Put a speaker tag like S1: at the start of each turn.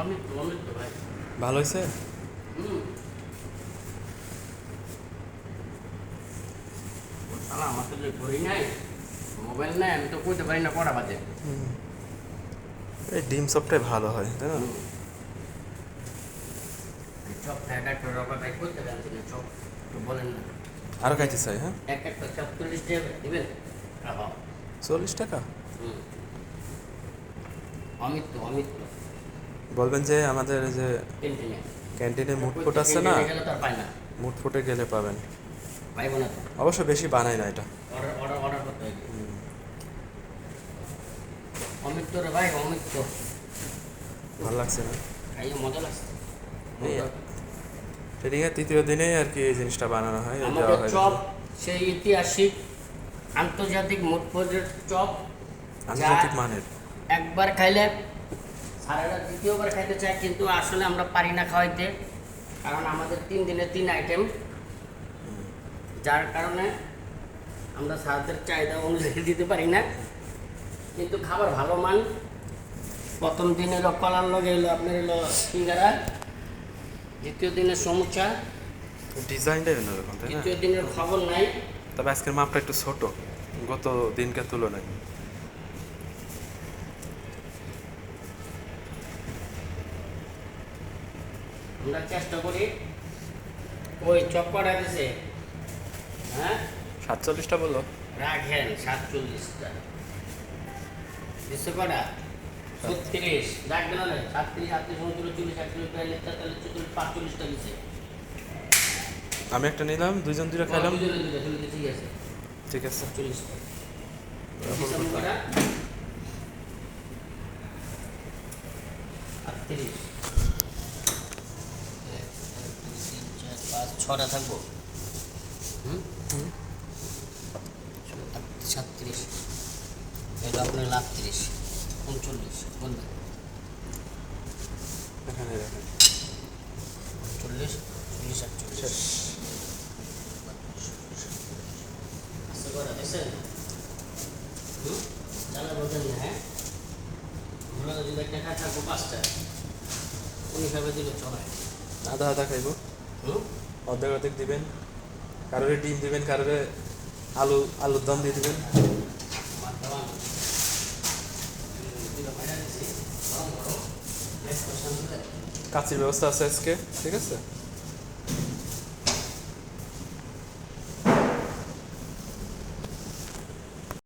S1: অমিত অমিত ভাই।
S2: ভালো হয়েছে
S1: আমার তো যে ঘড়ি নাই মোবাইল নাই আমি তো কইতে পারি না কটা বাজে।
S2: এই ডিম সবটাই ভালো হয় তাই না? আরও খাইতে চাই হ্যাঁ?
S1: এক একটা চল্লিশ টাকা দিবেন?
S2: চল্লিশ টাকা?
S1: হুম। অমিত অমিত তো।
S2: বলবেন যে আমাদের যে ক্যান্টিনে। মুড ফুট আছে না?
S1: গেলে তো আর পাই না।
S2: মুড ফুটে গেলে পাবেন। অবশ্য বেশি বানাই না এটা। ভালো লাগছে না? ট্রেনিংয়ের তৃতীয় দিনেই আর কি এই জিনিসটা বানানো হয়
S1: আমাদের চপ সেই ঐতিহাসিক আন্তর্জাতিক মুঠপদের চপ।
S2: আন্তর্জাতিক মানের।
S1: একবার খাইলে সারাটা দ্বিতীয়বার খাইতে চাই কিন্তু আসলে আমরা পারি না খাওয়াইতে কারণ আমাদের তিন দিনে তিন আইটেম যার কারণে আমরা সারাদের চাহিদা অনুযায়ী দিতে পারি না। কিন্তু খাবার ভালো মান প্রথম দিন এলো কলার লগে এলো আপনার এলো সিঙ্গারা দ্বিতীয় দিনে সমুচা।
S2: ডিজাইনটাই অন্যরকম তাই
S1: দিনের খবর নাই।
S2: তবে আজকের মাপটা একটু ছোট গত দিনকে তুলনায়।
S1: আমরা চেষ্টা করি। ওই দিছে? হ্যাঁ?
S2: সাতচল্লিশটা বলল।
S1: রাখেন সাতচল্লিশটা। দিচ্ছে কটা? ছত্রিশ। রাখবে না রে সাতত্রিশ আটত্রিশ উনত্রিশ চল্লিশ একচল্লিশ বিয়াল্লিশ তেতাল্লিশ চল্লিশ পাঁচচল্লিশটা দিছে।
S2: আমি একটা নিলাম দুইজন দুইটা খাইলাম।
S1: দুটো চল্লিশ ঠিক আছে।
S2: ঠিক আছে।
S1: চল্লিশটা। আটত্রিশ এক, দুই, তিন, চার, পাঁচ, ছটা থাকব? হুম? সাতত্রিশ। এটা আপনার আটত্রিশ উনচল্লিশ বলবেন চল্লিশ চল্লিশ আটচল্লিশ হুম? জানা বলতেন না হ্যাঁ? যদি থাকব পাঁচটা। উনি হিসাবে দিলে চলায়
S2: আধা আধা খাইবো।
S1: হুম?
S2: অর্ধেক অর্ধেক দিবেন। কারোর ডিম দিবেন, কারোরে আলু, আলুর দম দিয়ে দিবেন। কাচির ব্যবস্থা আছে আজকে, ঠিক আছে?